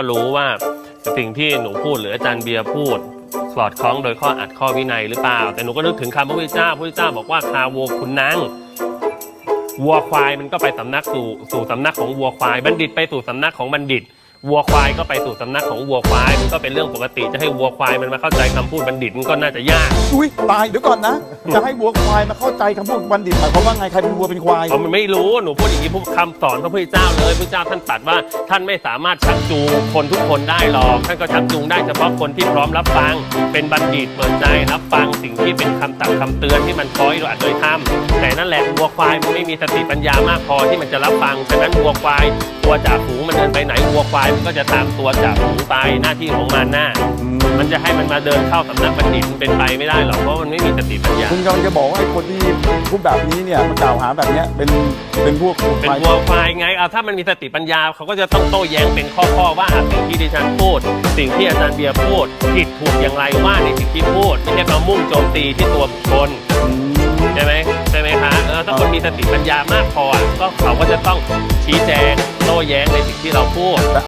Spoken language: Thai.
ก็รู้ว่าสิ่งที่หนูพูดหรืออาจารย์เบียร์พูด สอดคล้องโดยข้ออัดข้อวินัยหรือเปล่า แต่หนูก็นึกถึงคำพระพุทธเจ้าพระพุทธเจ้าบอกว่าคาโวคุณนางวัวควายมันก็ไปสำนักสู่สู่สำนักของวัวควาย บัณฑิตไปสู่สำนักของบัณฑิต วัวควายก็ไปสู่สำนักของวัวควายมันก็เป็นเรื่องปกติจะให้วัวควายมันมาเข้าใจคำพูดบัณฑิตมันก็น่าจะยากอุ้ยตายเดี๋ยวก่อนนะ จะให้วัวควายมาเข้าใจคำพูดบัณฑิตหมายความว่าไงใครเป็นวัวเป็นควายเพราะมันไม่รู้หนูพูดอย่างนี้พูดคำสอนพระพุทธเจ้าเลยพระพุทธเจ้าท่านตรัสว่าท่านไม่สามารถชักจูงคนทุกคนได้หรอกท่านก็ชักจูงได้เฉพาะคนที่พร้อมรับฟัง เป็นบัณฑิตเปิดใจรับฟังสิ่งที่เป็นคำตักคำเตือนที่มันคอยเราอาจโดยทำแต่นั่นแหละวัวควายมันไม่มีสติปัญญามากพอที่มันจะรับฟังฉะนั้นวัวควายตัวจ่าฝูงมันเดินไปไหนวัวควายมันก็จะตามตัวจ่าฝูงไปหน้าที่ของมันน่ะมันจะให้มันมาเดินเข้าสำนักบัณฑิตมันเป็นไปไม่ได้หรอกเพราะมันไม่มีสติปัญญาคุณกำลังจะบอกว่าไอ้คนที่พูดแบบนี้เนี่ยมากล่าวหาแบบเนี้ยเป็นเป็นพวกวัวเป็นควายวัวควายไงเอาถ้ามันมีสติปัญญาเขาก็จะต้องโต้แย้งเป็นข้อๆว่าอะสิ่งที่ดิฉันพูด สิ่งที่อาจารย์เบียร์พูดผิดถูกอย่างไรว่าในสิ่งที่พูดไม่ใช่มามุ่งโจมตีที่ตัวบุคคลอืมใช่ไหมใช่ไหมคะเออถ้าคนมีสติปัญญามากพออะก็เขาก็จะต้องชี้แจงโต้แย้งในสิ่งที่เราพูด